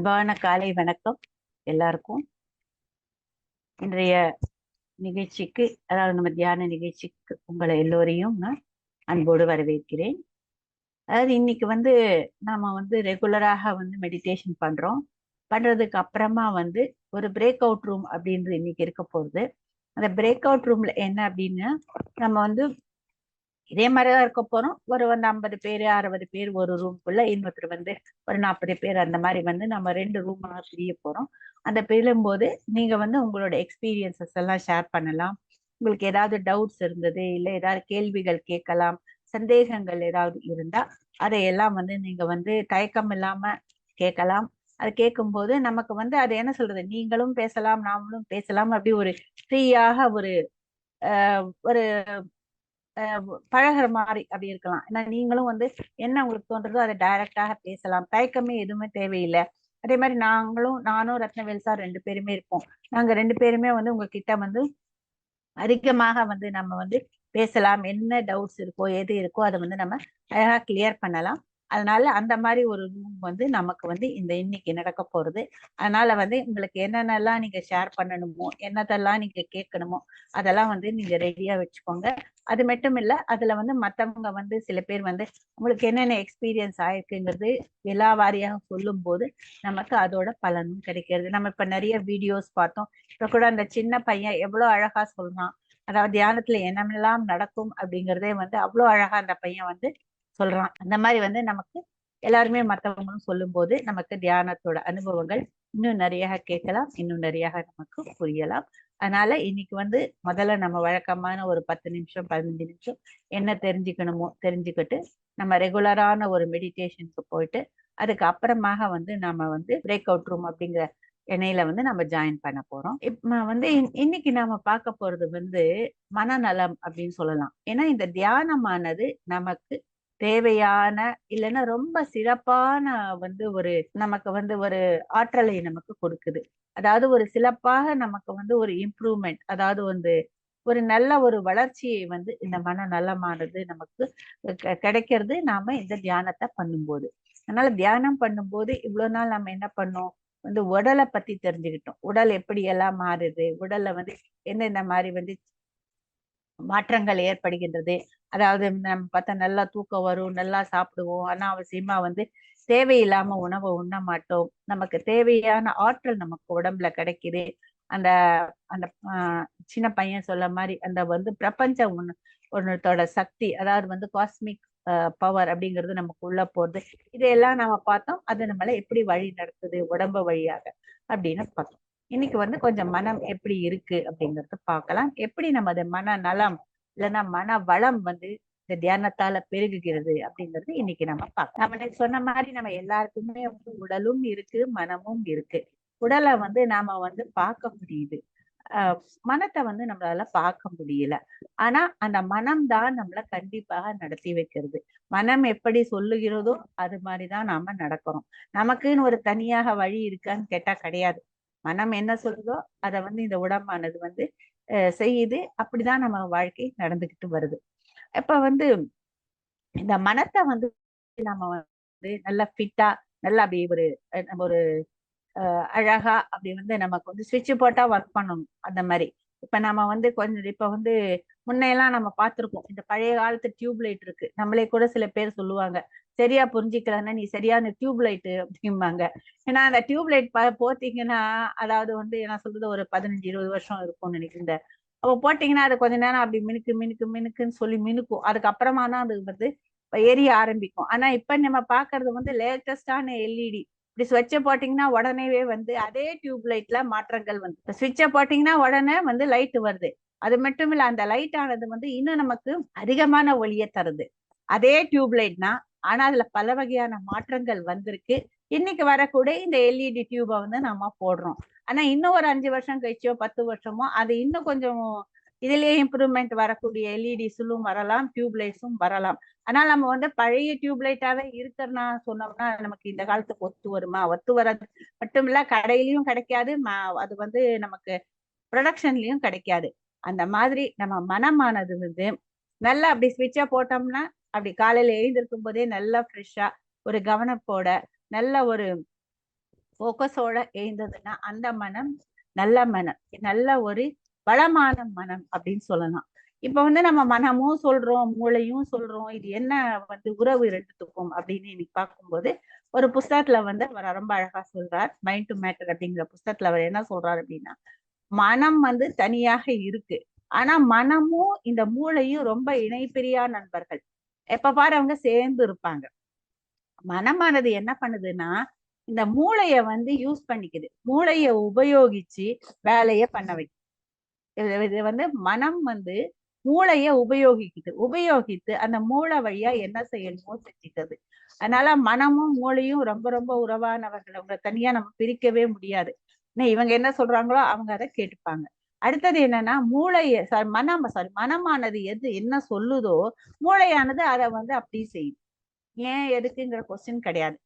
அன்பான காலை வணக்கம் எல்லாருக்கும். இன்றைய நிகழ்ச்சிக்கு அதாவது நம்ம தியான நிகழ்ச்சிக்கு உங்களை எல்லோரையும் நான் அன்போடு வரவேற்கிறேன். அதாவது இன்னைக்கு வந்து நாம வந்து ரெகுலராக வந்து மெடிடேஷன் பண்றோம். பண்றதுக்கு அப்புறமா வந்து ஒரு பிரேக் அவுட் ரூம் அப்படின்றது இன்னைக்கு இருக்க போகுது. அந்த பிரேக் அவுட் ரூம்ல என்ன அப்படின்னா நம்ம வந்து இதே மாதிரிதான் இருக்க போறோம். ஒரு வந்து ஐம்பது பேர் அறுபது பேர் ஒரு ரூம்குள்ள இன்னொருத்தர் வந்து ஒரு நாற்பது பேர் அந்த மாதிரி வந்து நம்ம ரெண்டு ரூமாக பிரிய போறோம். அந்த பிரியும்போது நீங்க வந்து உங்களோட எக்ஸ்பீரியன்சஸ் எல்லாம் ஷேர் பண்ணலாம். உங்களுக்கு ஏதாவது டவுட்ஸ் இருந்தது இல்லை ஏதாவது கேள்விகள் கேட்கலாம் சந்தேகங்கள் ஏதாவது இருந்தா அதையெல்லாம் வந்து நீங்க வந்து தயக்கம் இல்லாம கேட்கலாம். அது கேட்கும்போது நமக்கு வந்து அது என்ன சொல்றது? நீங்களும் பேசலாம் நாமளும் பேசலாம். அப்படி ஒரு ஃப்ரீயாக ஒரு ஒரு பழகிற மாதிரி அப்படி இருக்கலாம். ஏன்னா நீங்களும் வந்து என்ன உங்களுக்கு தோன்றதோ அதை டைரக்டாக பேசலாம். தயக்கமே எதுவுமே தேவையில்லை. அதே மாதிரி நாங்களும் நானும் ரத்னவேல் சார் ரெண்டு பேருமே இருப்போம். நாங்க ரெண்டு பேருமே வந்து உங்ககிட்ட வந்து அதிகமாக வந்து நம்ம வந்து பேசலாம். என்ன டவுட்ஸ் இருக்கோ எது இருக்கோ அதை வந்து நம்ம அழகா கிளியர் பண்ணலாம். அதனால அந்த மாதிரி ஒரு ரூம் வந்து நமக்கு வந்து இந்த இன்னைக்கு நடக்க போறது. அதனால வந்து உங்களுக்கு என்னென்னலாம் நீங்க ஷேர் பண்ணணுமோ என்னதெல்லாம் நீங்க கேட்கணுமோ அதெல்லாம் வந்து நீங்க ரெடியா வச்சுக்கோங்க. அது மட்டும் இல்ல அதுல வந்து மத்தவங்க வந்து சில பேர் வந்து உங்களுக்கு என்னென்ன எக்ஸ்பீரியன்ஸ் ஆயிருக்குங்கிறது எல்லா வாரியாக சொல்லும் போது நமக்கு அதோட பலனும் கிடைக்கிறது. நம்ம இப்ப நிறைய வீடியோஸ் பார்த்தோம். இப்ப கூட அந்த சின்ன பையன் எவ்வளவு அழகா சொல்றான். அதாவது தியானத்துல என்னமெல்லாம் நடக்கும் அப்படிங்கிறதே வந்து அவ்வளோ அழகா அந்த பையன் வந்து சொல்றான். அந்த மாதிரி வந்து நமக்கு எல்லாருமே மற்றவங்களும் சொல்லும் போது நமக்கு தியானத்தோட அனுபவங்கள் இன்னும் நிறைய கேட்கலாம் இன்னும் நிறைய நமக்கு புரியலாம். அதனால இன்னைக்கு வந்து முதல்ல நம்ம வழக்கமான ஒரு பத்து நிமிஷம் பதினஞ்சு நிமிஷம் என்ன தெரிஞ்சுக்கணுமோ தெரிஞ்சுக்கிட்டு நம்ம ரெகுலரான ஒரு மெடிடேஷனுக்கு போயிட்டு அதுக்கு அப்புறமாக வந்து நம்ம வந்து பிரேக் அவுட் ரூம் அப்படிங்கிற இணையில வந்து நம்ம ஜாயின் பண்ண போறோம். இப்ப வந்து இன்னைக்கு நாம பார்க்க போறது வந்து மனநலம் அப்படின்னு சொல்லலாம். ஏன்னா இந்த தியானமானது நமக்கு தேவையான இல்லைன்னா ரொம்ப சிறப்பான வந்து ஒரு நமக்கு வந்து ஒரு ஆற்றலை நமக்கு கொடுக்குது. அதாவது ஒரு சிறப்பாக நமக்கு வந்து ஒரு இம்ப்ரூவ்மெண்ட் அதாவது வந்து ஒரு நல்ல ஒரு வளர்ச்சியை வந்து இந்த மன நலமானது நமக்கு கிடைக்கிறது நாம இந்த தியானத்தை பண்ணும்போது. அதனால தியானம் பண்ணும்போது இவ்வளவு நாள் நம்ம என்ன பண்ணோம்? வந்து உடலை பத்தி தெரிஞ்சுக்கிட்டோம். உடல் எப்படி எல்லாம் மாறுது? உடல்ல வந்து என்னென்ன மாதிரி வந்து மாற்றங்கள் ஏற்படுகின்றது. அதாவது நம்ம பார்த்தா நல்லா தூக்கம் வரும் நல்லா சாப்பிடுவோம். அனாவசியமா வந்து தேவையில்லாம உணவை உண்ண மாட்டோம். நமக்கு தேவையான ஆற்றல் நமக்கு உடம்புல கிடைக்குது. அந்த அந்த சின்ன பையன் சொல்ல மாதிரி அந்த வந்து பிரபஞ்ச ஒன்று ஒன்னத்தோட சக்தி அதாவது வந்து காஸ்மிக் பவர் அப்படிங்கிறது நமக்கு உள்ள போறது. இதையெல்லாம் நம்ம பார்த்தோம். அது நம்மள எப்படி வழி நடத்துது உடம்பு வழியாக அப்படின்னு பார்த்தோம். இன்னைக்கு வந்து கொஞ்சம் மனம் எப்படி இருக்கு அப்படிங்கறத பார்க்கலாம். எப்படி நமது மன நலம் இல்லைன்னா மன வளம் வந்து இந்த தியானத்தால பெருகுகிறது அப்படிங்கிறது இன்னைக்கு நம்ம பார்க்கலாம். நம்ம சொன்ன மாதிரி நம்ம எல்லாருக்குமே வந்து உடலும் இருக்கு மனமும் இருக்கு. உடலை வந்து நாம வந்து பார்க்க முடியுது. ஆஹ் மனத்தை வந்து நம்மளால பார்க்க முடியல. ஆனா அந்த மனம் தான் நம்மள கண்டிப்பாக நடத்தி வைக்கிறது. மனம் எப்படி சொல்லுகிறதோ அது மாதிரிதான் நாம நடக்கிறோம் நமக்குன்னு ஒரு தனியாக வழி இருக்கான்னு கேட்டா கிடையாது. மனம் என்ன சொல்லுதோ அதை வந்து இந்த உடம்பானது வந்து செய்யுது. அப்படிதான் நம்ம வாழ்க்கை நடந்துகிட்டு வருது. இப்ப வந்து இந்த மனத்தை வந்து நம்ம வந்து நல்லா ஃபிட்டா நல்லா அப்படி ஒரு நம்ம ஒரு அழகா அப்படி வந்து நமக்கு வந்து சுவிட்ச் போட்டா ஒர்க் பண்ணணும். அந்த மாதிரி. இப்ப நம்ம வந்து கொஞ்சம் இப்ப வந்து முன்னையெல்லாம் நம்ம பார்த்திருக்கோம் இந்த பழைய காலத்து டியூப் லைட் இருக்கு. நம்மளே கூட சில பேர் சொல்லுவாங்க. சரியா புரிஞ்சுக்கலன்னா நீ சரியான டியூப் லைட்டு அப்படிம்பாங்க. ஏன்னா அந்த டியூப் லைட் போத்தீங்கன்னா அதாவது வந்து என்ன சொல்றது ஒரு பதினஞ்சு இருபது வருஷம் இருக்கும்னு நினைக்கிறேன். அப்போ போட்டிங்கன்னா அது கொஞ்ச நேரம் அப்படி மினுக்கு மினுக்கு மினுக்குன்னு சொல்லி மினுக்கும். அதுக்கப்புறமா தான் அது வந்து எரிய ஆரம்பிக்கும். ஆனா இப்ப நம்ம பாக்குறது வந்து லேட்டஸ்டான எல்இடி இப்படி ஸ்விட்சை போட்டிங்கன்னா உடனேவே வந்து அதே டியூப் லைட்ல மாற்றங்கள் வந்து. ஸ்விட்சை போட்டிங்கன்னா உடனே வந்து லைட் வருது. அது மட்டும் இல்ல அந்த லைட் ஆனது வந்து இன்னும் நமக்கு அதிகமான ஒளியை தருது. அதே டியூப் லைட்னா ஆனா அதுல பல வகையான மாற்றங்கள் வந்திருக்கு. இன்னைக்கு வரக்கூடிய இந்த எல்இடி டியூபை வந்து நம்ம போடுறோம். ஆனா இன்னும் ஒரு அஞ்சு வருஷம் கழிச்சோ பத்து வருஷமோ அது இன்னும் கொஞ்சம் இதுலயே இம்ப்ரூவ்மெண்ட் வரக்கூடிய எல்இடிஸும் வரலாம் டியூப் லைட்ஸும் வரலாம். ஆனா நம்ம வந்து பழைய டியூப் லைட்டாவே இருக்கிறனா சொன்னோம்னா நமக்கு இந்த காலத்துக்கு ஒத்து வருமா? ஒத்து வராது. மட்டும் இல்ல கடையிலயும் கிடைக்காது. அது வந்து நமக்கு ப்ரொடக்ஷன்லயும் கிடைக்காது. அந்த மாதிரி நம்ம மனமானது வந்து நல்லா அப்படி ஸ்விட்சா போட்டோம்னா அப்படி காலையில எழுந்திருக்கும் போதே நல்லா ஃப்ரெஷ்ஷா ஒரு கவனப்போட நல்ல ஒரு ஃபோக்கஸோட எழுந்ததுன்னா அந்த மனம் நல்ல மனம் நல்ல ஒரு வளமான மனம் அப்படின்னு சொல்லலாம். இப்ப வந்து நம்ம மனமும் சொல்றோம் மூளையும் சொல்றோம் இது என்ன வந்து உறவு இரண்டுத்துக்கும் அப்படின்னு இன்னைக்கு பார்க்கும்போது ஒரு புஸ்தகத்துல வந்து அவர் ரொம்ப அழகா சொல்றார் மைண்ட் டு மேட்டர் அப்படிங்கிற புஸ்தகத்துல அவர் என்ன சொல்றாரு அப்படின்னா மனம் வந்து தனியாக இருக்கு. ஆனா மனமும் இந்த மூளையும் ரொம்ப இணைப்பிரியா நண்பர்கள். எப்ப பாரு அவங்க சேர்ந்து இருப்பாங்க. மனமானது என்ன பண்ணுதுன்னா இந்த மூளைய வந்து யூஸ் பண்ணிக்குது. மூளைய உபயோகிச்சு வேலைய பண்ண வைக்கும். இது இது வந்து மனம் வந்து மூளைய உபயோகிக்குது. உபயோகித்து அந்த மூளை வழியா என்ன செய்யணுமோ செஞ்சுக்கிறது அதனால மனமும் மூளையும் ரொம்ப ரொம்ப உறவானவர்கள். அவங்க தனியா நம்ம பிரிக்கவே முடியாது. இன்னும் இவங்க என்ன சொல்றாங்களோ அவங்க அதை கேட்டுப்பாங்க. அடுத்தது என்னன்னா மூளை சாரி மனம் சாரி மனமானது எது என்ன சொல்லுதோ மூளையானது அதை வந்து அப்படி செய்யும். ஏன் எதுக்குங்கிற கொஸ்டின் கிடையாது.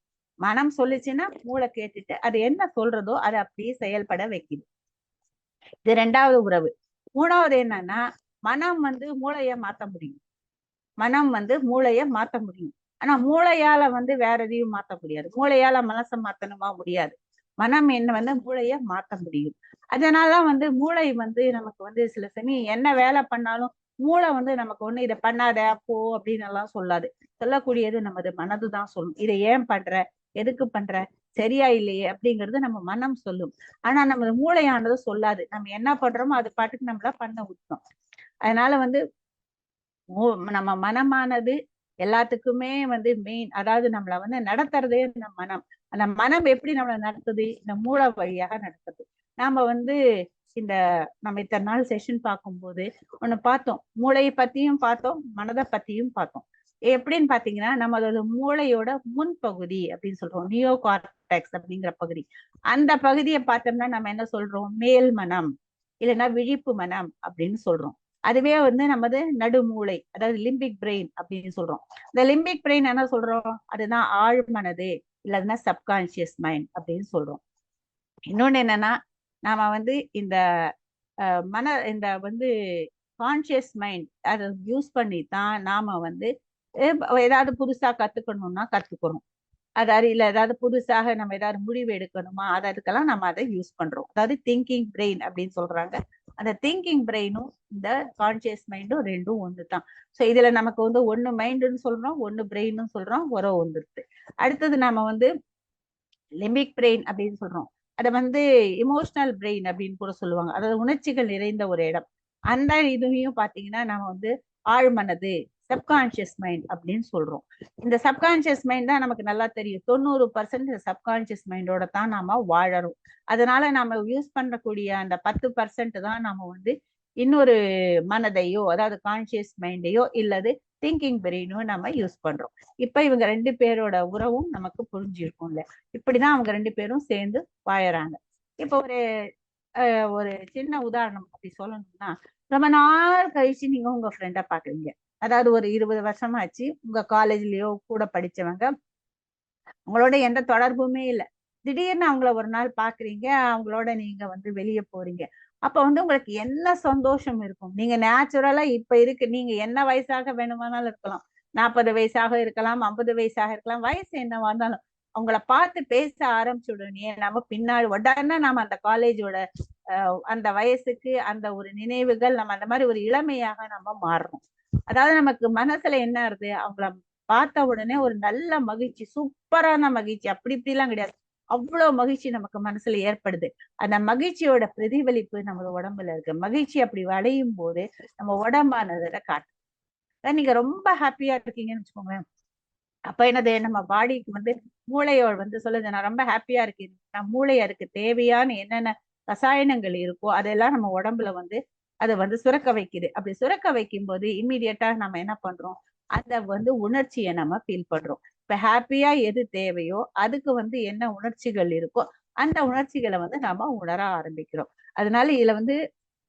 மனம் சொல்லிச்சுன்னா மூளை கேட்டுட்டு அது என்ன சொல்றதோ அதை அப்படியே செயல்பட வைக்குது. இது ரெண்டாவது உறவு. மூணாவது என்னன்னா மனம் வந்து மூளைய மாத்த முடியும். மனம் வந்து மூளைய மாத்த முடியும். ஆனா மூளையால வந்து வேற எதையும் மாத்த முடியாது. மூளையால மனசை மாத்தணுமா முடியாது. மனம் என்ன வந்து மூளைய மாத்த முடியும். அதனால வந்து மூளை வந்து நமக்கு வந்து சில சமயம் என்ன வேலை பண்ணாலும் மூளை வந்து நமக்கு ஒண்ணு இதை பண்ணாத போ அப்படின்னு எல்லாம் சொல்லாது. சொல்லக்கூடியது நமது மனதுதான் சொல்லும். இதை ஏன் பண்ற? எதுக்கு பண்ற? சரியா இல்லையே அப்படிங்கிறது நம்ம மனம் சொல்லும். ஆனா நம்ம மூளையானது சொல்லாது. நம்ம என்ன பண்றோமோ அது பாட்டுக்கு நம்மள பண்ண விட்டோம் அதனால வந்து நம்ம மனமானது எல்லாத்துக்குமே வந்து மெயின் அதாவது நம்மள வந்து நடத்துறதே இந்த மனம். அந்த மனம் எப்படி நம்மளை நடத்துது? இந்த மூளை வழியாக நடத்துது நாம வந்து இந்த நம்ம இத்தனை நாள் செஷன் பார்க்கும்போது ஒண்ணு பார்த்தோம். மூளையை பத்தியும் பார்த்தோம் மனதை பத்தியும் பார்த்தோம். எப்படின்னு பாத்தீங்கன்னா நம்மளோட மூளையோட முன்பகுதி அப்படின்னு சொல்றோம். நியோ கார்டெக்ஸ் அப்படிங்கிற பகுதி. அந்த பகுதியை பார்த்தோம்னா நம்ம என்ன சொல்றோம்? மேல் மனம் இல்லைன்னா விழிப்பு மனம் அப்படின்னு சொல்றோம். அதுவே வந்து நமது நடுமூளை அதாவது லிம்பிக் பிரெயின் அப்படின்னு சொல்றோம். இந்த லிம்பிக் பிரெயின் என்ன சொல்றோம்? அதுதான் ஆழ் மனது இல்லைன்னா சப்கான்சியஸ் மைண்ட் அப்படின்னு சொல்றோம். இன்னொன்னு என்னன்னா நாம வந்து இந்த மன இந்த வந்து கான்சியஸ் மைண்ட் அதை யூஸ் பண்ணி தான் நாம வந்து ஏதாவது புதுசா கத்துக்கணும்னா கத்துக்கிறோம். அதாவது இல்ல ஏதாவது புதுசாக நம்ம ஏதாவது முடிவு எடுக்கணுமா? அது அதுக்கெல்லாம் நம்ம அதை யூஸ் பண்றோம். அதாவது திங்கிங் பிரெயின் அப்படின்னு சொல்றாங்க. அந்த திங்கிங் பிரெயினும் இந்த கான்சியஸ் மைண்டும் ரெண்டும் ஒன்று தான் ஸோ இதுல நமக்கு வந்து ஒன்னு மைண்டுன்னு சொல்றோம் ஒன்னு பிரெயின்னு சொல்றோம் உரம் வந்துருது அடுத்தது நம்ம வந்து லிம்பிக் பிரெயின் அப்படின்னு சொல்றோம். அதை வந்து இமோஷனல் பிரெயின் அப்படின்னு கூட சொல்லுவாங்க. அதாவது உணர்ச்சிகள் நிறைந்த ஒரு இடம். அந்த இதுவையும் பார்த்தீங்கன்னா நம்ம வந்து ஆழ்மனது சப்கான்சியஸ் மைண்ட் அப்படின்னு சொல்றோம். இந்த சப்கான்சியஸ் மைண்ட் தான் நமக்கு நல்லா தெரியும். தொண்ணூறு பர்சன்ட் சப்கான்சியஸ் மைண்டோட தான் நாம வாழறோம். அதனால நாம யூஸ் பண்ணக்கூடிய அந்த பத்து பர்சன்ட் தான் நாம வந்து இன்னொரு மனதையோ அதாவது கான்சியஸ் மைண்டையோ இல்லது திங்கிங் பிரெயினோ நம்ம யூஸ் பண்றோம். இப்ப இவங்க ரெண்டு பேரோட உறவும் நமக்கு புரிஞ்சிருக்கும்ல. இப்படிதான் அவங்க ரெண்டு பேரும் சேர்ந்து வாழறாங்க. இப்ப ஒரு ஒரு சின்ன உதாரணம் அப்படி சொல்லணும்னா ரொம்ப நாள் கழிச்சு நீங்க உங்க ஃப்ரெண்டை பாக்குறீங்க. அதாவது ஒரு இருபது வருஷமாச்சு. உங்க காலேஜ்லயோ கூட படிச்சவங்க. உங்களோட எந்த தொடர்புமே இல்லை. திடீர்னு அவங்கள ஒரு நாள் பாக்குறீங்க. அவங்களோட நீங்க வந்து வெளியே போறீங்க. அப்ப வந்து உங்களுக்கு என்ன சந்தோஷம் இருக்கும்? நீங்க நேச்சுரலா இப்ப இருக்கு. நீங்க என்ன வயசாக வேணுமானாலும் இருக்கலாம். நாற்பது வயசாக இருக்கலாம் ஐம்பது வயசாக இருக்கலாம். வயசு என்னவா இருந்தாலும் அவங்கள பார்த்து பேச ஆரம்பிச்சு உடனே நம்ம பின்னாடி உடனே நம்ம அந்த காலேஜோட அந்த வயசுக்கு அந்த ஒரு நினைவுகள் நம்ம அந்த மாதிரி ஒரு இளமையாக நம்ம மாறுறோம். அதாவது நமக்கு மனசுல என்ன வருது? அவங்கள பார்த்த உடனே ஒரு நல்ல மகிழ்ச்சி சூப்பரான மகிழ்ச்சி. அப்படி இப்படி எல்லாம் கிடையாது. அவ்வளவு மகிழ்ச்சி நமக்கு மனசுல ஏற்படுது. அந்த மகிழ்ச்சியோட பிரதிபலிப்பு நம்ம உடம்புல இருக்கு. மகிழ்ச்சி அப்படி வளையும் போது நம்ம உடம்பானதை காட்டும். நீங்க ரொம்ப ஹாப்பியா இருக்கீங்கன்னு வச்சுக்கோங்களேன். அப்ப என்னது? நம்ம பாடிக்கு வந்து மூளையோட வந்து சொல்லுது நான் ரொம்ப ஹாப்பியா இருக்கேன். நான் மூளையா இருக்கு தேவையான என்னென்ன ரசாயனங்கள் இருக்கோ அதெல்லாம் நம்ம உடம்புல வந்து அதை வந்து சுரக்க வைக்குது. அப்படி சுரக்க வைக்கும் போது இம்மிடியட்டா நம்ம என்ன பண்றோம்? அந்த வந்து உணர்ச்சியை நம்ம ஃபீல் பண்றோம். இப்ப ஹாப்பியா எது தேவையோ அதுக்கு வந்து என்ன உணர்ச்சிகள் இருக்கோ அந்த உணர்ச்சிகளை வந்து நம்ம உணர ஆரம்பிக்கிறோம். அதனால இதுல வந்து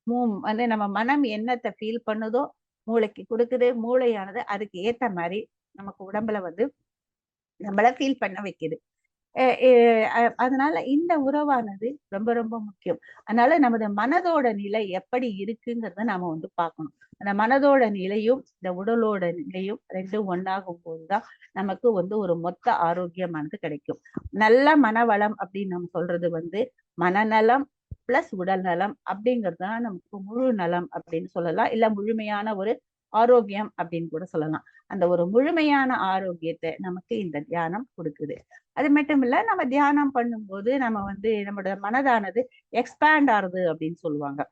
மூ வந்து நம்ம மனம் என்னத்தை ஃபீல் பண்ணுதோ மூளைக்கு கொடுக்குது மூளையானது அதுக்கு ஏத்த மாதிரி நமக்கு உடம்புல வந்து நம்மள ஃபீல் பண்ண வைக்குது. அதனால இந்த உறவானது ரொம்ப ரொம்ப முக்கியம். அதனால நமது மனதோட நிலை எப்படி இருக்குங்கிறத நாம வந்து பார்க்கணும். அந்த மனதோட நிலையும் இந்த உடலோட நிலையும் ரெண்டும் ஒன்றாகும் போதுதான் நமக்கு வந்து ஒரு மொத்த ஆரோக்கியமானது கிடைக்கும். நல்ல மனவளம் அப்படின்னு நம்ம சொல்றது வந்து மனநலம் பிளஸ் உடல் நலம் அப்படிங்கிறது தான் நமக்கு முழு நலம் அப்படின்னு சொல்லலாம். இல்ல முழுமையான ஒரு ஆரோக்கியம் அப்படின்னு கூட சொல்லலாம். அந்த ஒரு முழுமையான ஆரோக்கியத்தை நமக்கு இந்த தியானம் கொடுக்குது. அது மட்டும் இல்ல நம்ம தியானம் பண்ணும்போது நம்ம வந்து நம்மளோட மனதானது எக்ஸ்பேண்ட் ஆகுது அப்படின்னு சொல்லுவாங்க.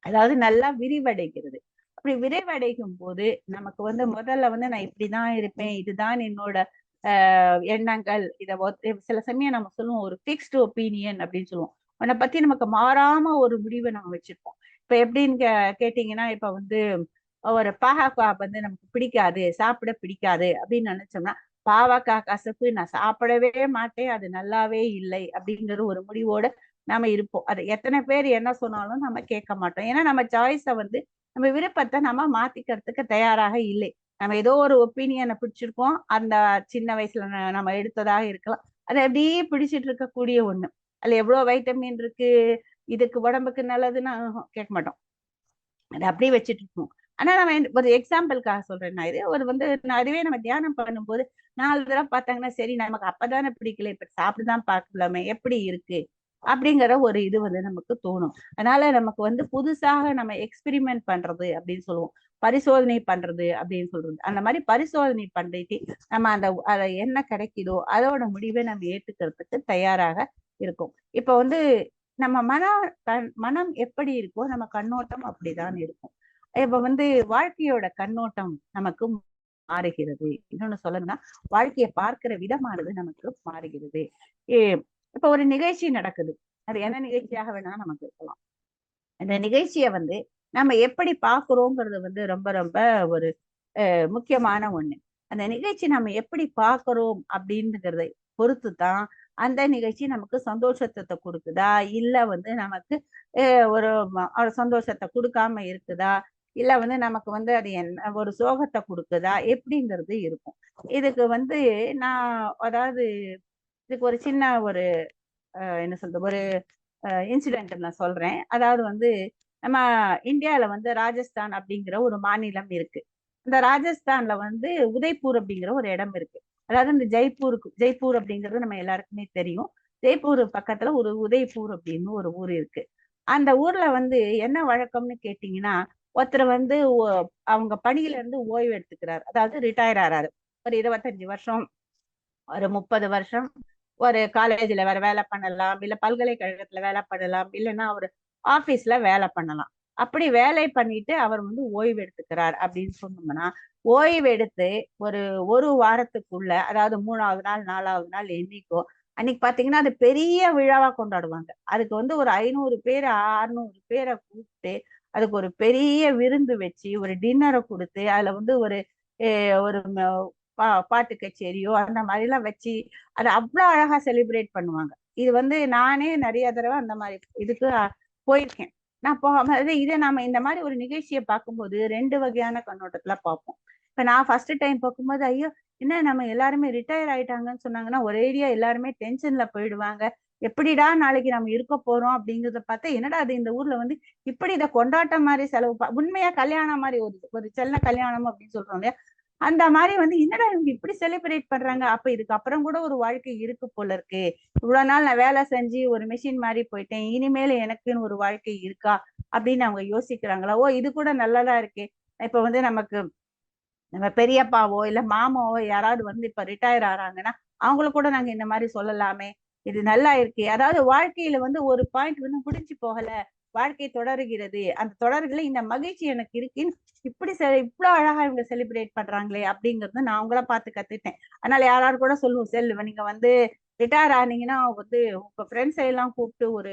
அதாவது நல்லா விரிவடைகிறது. அப்படி விரிவடைக்கும் போது நமக்கு வந்து முதல்ல வந்து நான் இப்படிதான் இருப்பேன் இதுதான் என்னோட ஆஹ் எண்ணங்கள். இதை சில சமயம் நம்ம சொல்லுவோம் ஒரு ஃபிக்ஸ்டு ஒப்பீனியன் அப்படின்னு சொல்லுவோம். உன்னை பத்தி நமக்கு மாறாம ஒரு முடிவை நம்ம வச்சிருப்போம். இப்ப எப்படின்னு கே- கேட்டீங்கன்னா இப்ப வந்து ஒரு பாகா வந்து நமக்கு பிடிக்காது சாப்பிட பிடிக்காது அப்படின்னு நினைச்சோம்னா பாவக்காய் கசப்பு நான் சாப்பிடவே மாட்டேன். அது நல்லாவே இல்லை அப்படிங்கிற ஒரு முடிவோட நாம இருப்போம். அது எத்தனை பேர் என்ன சொன்னாலும் நம்ம கேட்க மாட்டோம். ஏன்னா நம்ம சாய்ஸை வந்து நம்ம விருப்பத்தை நம்ம மாத்திக்கிறதுக்கு தயாராக இல்லை. நம்ம ஏதோ ஒரு ஒப்பீனியனை பிடிச்சிருக்கோம். அந்த சின்ன வயசுல நம்ம எடுத்ததாக இருக்கலாம். அது அப்படியே பிடிச்சிட்டு இருக்கக்கூடிய ஒண்ணு. அதுல எவ்வளவு வைட்டமின் இருக்கு? இதுக்கு உடம்புக்கு நல்லதுன்னு கேட்க மாட்டோம். அது அப்படியே வச்சுட்டு இருக்கோம் ஆனா நம்ம ஒரு எக்ஸாம்பிளுக்காக சொல்றேன் நான் இது ஒரு வந்து நான் அதுவே நம்ம தியானம் பண்ணும்போது நாலு தடவை பார்த்தாங்கன்னா சரி நமக்கு அப்பதானே பிடிக்கல இப்ப சாப்பிட்டுதான் பார்க்கலாமே எப்படி இருக்கு? அப்படிங்கிற ஒரு இது வந்து நமக்கு தோணும். அதனால நமக்கு வந்து புதுசாக நம்ம எக்ஸ்பிரிமெண்ட் பண்றது அப்படின்னு சொல்லுவோம். பரிசோதனை பண்றது அப்படின்னு சொல்றது. அந்த மாதிரி பரிசோதனை பண்ணிட்டு நம்ம அந்த அதை என்ன கிடைக்குதோ அதோட முடிவை நம்ம ஏற்றுக்கிறதுக்கு தயாராக இருக்கும். இப்ப வந்து நம்ம மன கண் மனம் எப்படி இருக்கோ நம்ம கண்ணோட்டம் அப்படிதான் இருக்கும். இப்ப வந்து வாழ்க்கையோட கண்ணோட்டம் நமக்கு மாறுகிறது. இன்னொன்னு சொல்லணும்னா வாழ்க்கையை பார்க்கிற விதமானது நமக்கு மாறுகிறது. இப்ப ஒரு நிகழ்ச்சி நடக்குது. அது என்ன நிகழ்ச்சியாக வேணா நமக்கு இருக்கலாம் அந்த நிகழ்ச்சியை வந்து நம்ம எப்படி பாக்குறோங்கிறது வந்து ரொம்ப ரொம்ப ஒரு அஹ், முக்கியமான ஒண்ணு. அந்த நிகழ்ச்சி நம்ம எப்படி பாக்குறோம் அப்படிங்கிறதை பொறுத்து தான் அந்த நிகழ்ச்சி நமக்கு சந்தோஷத்தை கொடுக்குதா? இல்ல வந்து நமக்கு ஒரு சந்தோஷத்தை கொடுக்காம இருக்குதா? இல்ல வந்து நமக்கு வந்து அது என்ன ஒரு சோகத்தை கொடுக்குதா? எப்படிங்கிறது இருக்கும். இதுக்கு வந்து நான் அதாவது இதுக்கு ஒரு சின்ன ஒரு என்ன சொல்றது ஒரு இன்சிடென்ட் நான் சொல்றேன். அதாவது வந்து நம்ம இந்தியால வந்து ராஜஸ்தான் அப்படிங்கிற ஒரு மாநிலம் இருக்கு. இந்த ராஜஸ்தான்ல வந்து உதய்பூர் அப்படிங்கிற ஒரு இடம் இருக்கு. அதாவது இந்த ஜெய்ப்பூருக்கு ஜெய்ப்பூர் அப்படிங்கிறது நம்ம எல்லாருக்குமே தெரியும். ஜெய்ப்பூர் பக்கத்துல ஒரு உதய்பூர் அப்படின்னு ஒரு ஊர் இருக்கு. அந்த ஊர்ல வந்து என்ன வழக்கம்னு கேட்டீங்கன்னா ஒருத்தர் வந்து அவங்க பணியில இருந்து ஓய்வு எடுத்துக்கிறார். அதாவது ரிட்டையர் ஆறாரு. ஒரு இருபத்தஞ்சு வருஷம் ஒரு முப்பது வருஷம் ஒரு காலேஜ்ல வேற வேலை பண்ணலாம் இல்ல பல்கலைக்கழகத்துல வேலை பண்ணலாம் இல்லைன்னா ஒரு ஆபீஸ்ல வேலை பண்ணலாம். அப்படி வேலை பண்ணிட்டு அவர் வந்து ஓய்வு எடுத்துக்கிறார் அப்படின்னு சொன்னோம்னா ஓய்வு எடுத்து ஒரு ஒரு வாரத்துக்குள்ள அதாவது மூணாவது நாள் நாலாவது நாள் என்னைக்கோ அன்னைக்கு பாத்தீங்கன்னா அது பெரிய விழாவா கொண்டாடுவாங்க. அதுக்கு வந்து ஒரு ஐநூறு பேர் அறுநூறு பேரை கூப்பிட்டு அதுக்கு ஒரு பெரிய விருந்து வச்சு ஒரு டின்னரை கொடுத்து அதுல வந்து ஒரு ஒரு பா- பாட்டு கச்சேரியோ அந்த மாதிரிலாம் வச்சு அதை அவ்வளோ அழகா செலிப்ரேட் பண்ணுவாங்க. இது வந்து நானே நிறைய தடவை அந்த மாதிரி இதுக்கு போயிருக்கேன். நான் போகாம இதை நாம இந்த மாதிரி ஒரு நிகழ்ச்சியை பார்க்கும்போது ரெண்டு வகையான கண்ணோட்டத்துல பார்ப்போம். இப்ப நான் ஃபர்ஸ்ட் டைம் பார்க்கும்போது ஐயோ என்ன நம்ம எல்லாருமே ரிட்டையர் ஆயிட்டாங்கன்னு சொன்னாங்கன்னா ஒரேடியா எல்லாருமே டென்ஷன்ல போயிடுவாங்க. எப்படிடா நாளைக்கு நம்ம இருக்க போறோம் அப்படிங்கறத பார்த்தா என்னடா அது இந்த ஊர்ல வந்து இப்படி இதை கொண்டாட்டம் மாதிரி செலவு உண்மையா கல்யாணம் மாதிரி ஒரு ஒரு செல்ல கல்யாணம் அப்படின்னு சொல்றோம் இல்லையா? அந்த மாதிரி வந்து என்னடா இவங்க இப்படி செலிப்ரேட் பண்றாங்க? அப்ப இதுக்கு அப்புறம் கூட ஒரு வாழ்க்கை இருக்கு போல இருக்கு. இவ்வளவு நாள் நான் வேலை செஞ்சு ஒரு மிஷின் மாதிரி போயிட்டேன். இனிமேல் எனக்குன்னு ஒரு வாழ்க்கை இருக்கா? அப்படின்னு அவங்க யோசிக்கிறாங்களா? ஓ இது கூட நல்லதா இருக்கே. இப்ப வந்து நமக்கு நம்ம பெரியப்பாவோ இல்ல மாமாவோ யாராவது வந்து இப்ப ரிட்டையர் ஆறாங்கன்னா அவங்களுக்கு கூட நாங்க இந்த மாதிரி சொல்லலாமே. இது நல்லா இருக்கு. அதாவது வாழ்க்கையில வந்து ஒரு பாயிண்ட் வந்து முடிஞ்சு போகல. வாழ்க்கை தொடருகிறது. அந்த தொடர்களை இந்த மகிழ்ச்சி எனக்கு இருக்குன்னு இப்படி செ இவ்வளவு அழகா இவங்க செலிப்ரேட் பண்றாங்களே அப்படிங்கறது நான் அவங்கள பார்த்து கத்துட்டேன் அதனால யாராவது கூட சொல்லுவோம் செல்வ நீங்க வந்து ரிட்டையர் ஆனீங்கன்னா வந்து உங்க ஃப்ரெண்ட்ஸ் எல்லாம் கூப்பிட்டு ஒரு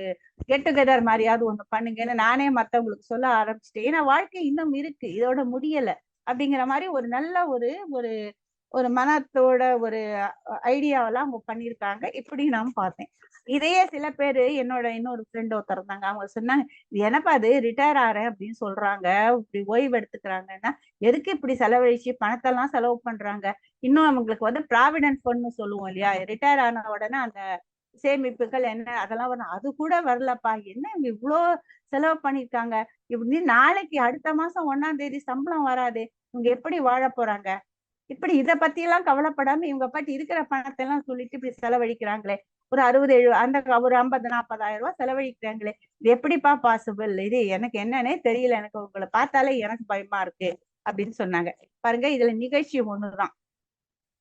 கெட் டுகெதர் மாதிரியாவது ஒண்ணு பண்ணுங்கன்னு நானே மத்தவங்களுக்கு சொல்ல ஆரம்பிச்சிட்டேன். ஏன்னா வாழ்க்கை இன்னும் இருக்கு. இதோட முடியல. அப்படிங்கிற மாதிரி ஒரு நல்ல ஒரு ஒரு ஒரு மனத்தோட ஒரு ஐடியாவெல்லாம் அவங்க பண்ணியிருக்காங்க. இப்படி நான் பார்த்தேன். இதையே சில பேர் என்னோட இன்னொரு ஃப்ரெண்ட் ஒருத்தர் இருந்தாங்க. அவங்க சொன்னாங்க "இது என்னப்பா அது ரிட்டையர் ஆறேன் அப்படின்னு சொல்றாங்க. இப்படி ஓய்வு எடுத்துக்கிறாங்கன்னா எதுக்கு இப்படி செலவழிச்சு பணத்தெல்லாம் செலவு பண்றாங்க? இன்னும் அவங்களுக்கு வந்து ப்ராவிடன்ட் ஃபண்ட்னு சொல்லுவோம் இல்லையா? ரிட்டையர் ஆன உடனே அந்த சேமிப்புகள் என்ன? அதெல்லாம் வரும். அது கூட வரலப்பா. என்ன இவ்வளோ செலவு பண்ணிருக்காங்க இப்படி நாளைக்கு அடுத்த மாசம் ஒண்ணாம் தேதி சம்பளம் வராது. இவங்க எப்படி வாழ போறாங்க? இப்படி இதை பத்தி எல்லாம் கவலைப்படாம இவங்க பாட்டு இருக்கிற பணத்தை எல்லாம் சொல்லிட்டு இப்படி செலவழிக்கிறாங்களே. ஒரு அறுபது எழு அந்த ஒரு ஐம்பது நாற்பதாயிரம் ரூபாய் செலவழிக்கிறாங்களே. இது எப்படிப்பா பாசிபிள் இது எனக்கு என்னன்னே தெரியல. எனக்கு உங்களை பார்த்தாலே எனக்கு பயமா இருக்கு அப்படின்னு சொன்னாங்க. பாருங்க இதுல நிகழ்ச்சி ஒண்ணுதான்.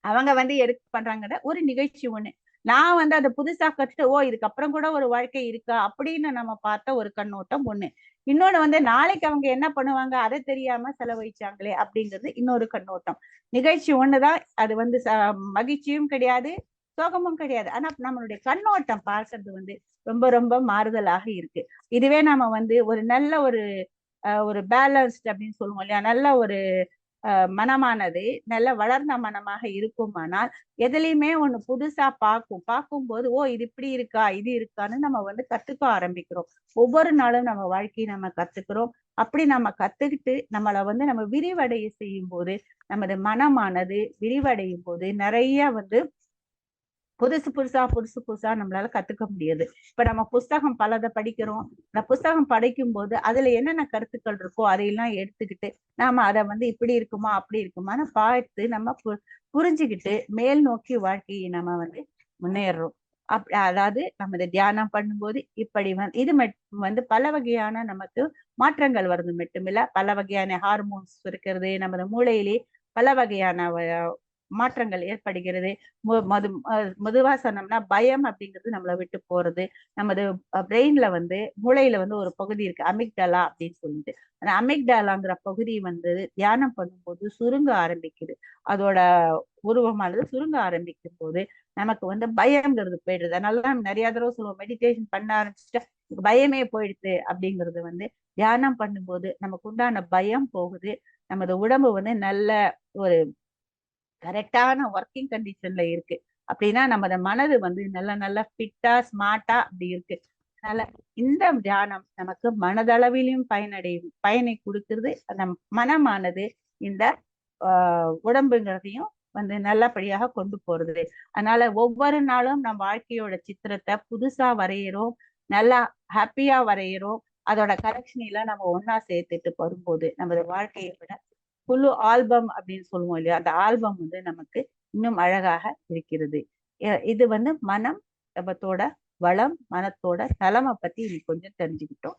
அவங்க வந்து எதுக்கு பண்றாங்கன்னா ஒரு நிகழ்ச்சி ஒண்ணு. நான் வந்து அதை புதுசா கத்துட்டு ஓ இதுக்கப்புறம் கூட ஒரு வாழ்க்கை இருக்கா அப்படின்னு நம்ம பார்த்த ஒரு கண்ணோட்டம் ஒண்ணு. இன்னொன்னு வந்து நாளைக்கு அவங்க என்ன பண்ணுவாங்க? அதை தெரியாம செலவழிச்சாங்களே அப்படிங்கிறது இன்னொரு கண்ணோட்டம். நிகழ்ச்சி ஒண்ணுதான் அது வந்து ச- மகிழ்ச்சியும் கிடையாது சோகமும் கிடையாது. ஆனா நம்மளுடைய கண்ணோட்டம் பார்க்கறது வந்து ரொம்ப ரொம்ப மாறுதலாக இருக்கு. இதுவே நாம வந்து ஒரு நல்ல ஒரு ஒரு பேலன்ஸ்ட் அப்படின்னு சொல்லுவோம் இல்லையா? நல்ல ஒரு மனமானது நல்ல வளர்ந்த மனமாக இருக்குமானால் எதுலையுமே ஒண்ணு புதுசா பார்க்கும் பார்க்கும்போது ஓ இது இப்படி இருக்கா இது இருக்கான்னு நம்ம வந்து கத்துக்க ஆரம்பிக்கிறோம். ஒவ்வொரு நாளும் நம்ம வாழ்க்கையை நம்ம கத்துக்கிறோம். அப்படி நம்ம கத்துக்கிட்டு நம்மளை வந்து நம்ம விரிவடைய செய்யும் போது நமது மனமானது விரிவடையும் போது நிறைய வந்து புதுசு புதுசா புதுசு புதுசா நம்மளால கத்துக்க முடியுது. இப்ப நம்ம புஸ்தகம் பலதை படிக்கிறோம். இந்த புஸ்தகம் படிக்கும் போது அதுல என்னென்ன கருத்துக்கள் இருக்கோ அதையெல்லாம் எடுத்துக்கிட்டு நாம அதை வந்து இப்படி இருக்குமா அப்படி இருக்குமான்னு பார்த்து நம்ம பு- புரிஞ்சுக்கிட்டு மேல் நோக்கி வாழ்க்கையை நம்ம வந்து முன்னேறுறோம் அப் அதாவது நம்ம இதை தியானம் பண்ணும்போது இப்படி வந்து இது மட் வந்து பல வகையான நமக்கு மாற்றங்கள் வருது மட்டுமில்ல. பல வகையான ஹார்மோன்ஸ் இருக்கிறது நமது மூளையிலே பல வகையான மாற்றங்கள் ஏற்படுகிறது. மது அஹ் சொன்னோம்னா பயம் அப்படிங்கிறது நம்மளை விட்டு போறது. நமது பிரெயின்ல வந்து மூளையில வந்து ஒரு பகுதி இருக்கு அமிக்டலா அப்படின்னு சொல்லிட்டு. அந்த அமிக்டலாங்கிற பகுதி வந்து தியானம் பண்ணும்போது சுருங்க ஆரம்பிக்குது. அதோட உருவமானது சுருங்க ஆரம்பிக்கும் போது நமக்கு வந்து பயம்ங்கிறது போயிடுது. அதனால தான் நிறைய தடவை சொல்லுவோம் மெடிடேஷன் பண்ண ஆரம்பிச்சுட்டா பயமே போயிடுது அப்படிங்கிறது வந்து தியானம் பண்ணும்போது நமக்கு உண்டான பயம் போகுது. நமது உடம்பு வந்து நல்ல ஒரு கரெக்டான ஒர்க்கிங் கண்டிஷன்ல இருக்கு. அப்படின்னா நமது மனது வந்து நல்ல நல்ல ஃபிட்டா ஸ்மார்ட்டா அப்படி இருக்கு. அதனால இந்த தியானம் நமக்கு மனதளவிலும் பயனடையும் பயனை கொடுக்கிறது. அந்த மனமானது இந்த ஆஹ் உடம்புங்கிறதையும் வந்து நல்லபடியாக கொண்டு போறது. அதனால ஒவ்வொரு நாளும் நம் வாழ்க்கையோட சித்திரத்தை புதுசா வரைகிறோம் நல்லா ஹாப்பியா வரைகிறோம் அதோட கரெக்ஷன் எல்லாம் நம்ம ஒன்னா சேர்த்துட்டு வரும்போது நமது வாழ்க்கையை விட குழு ஆல்பம் அப்படின்னு சொல்லுவோம் இல்லையா? அந்த ஆல்பம் வந்து நமக்கு இன்னும் அழகாக இருக்கிறது. இது வந்து மனம் மனத்தோட வளம் மனத்தோட நலமை பத்தி இன்னைக்கு கொஞ்சம் தெரிஞ்சுக்கிட்டோம்.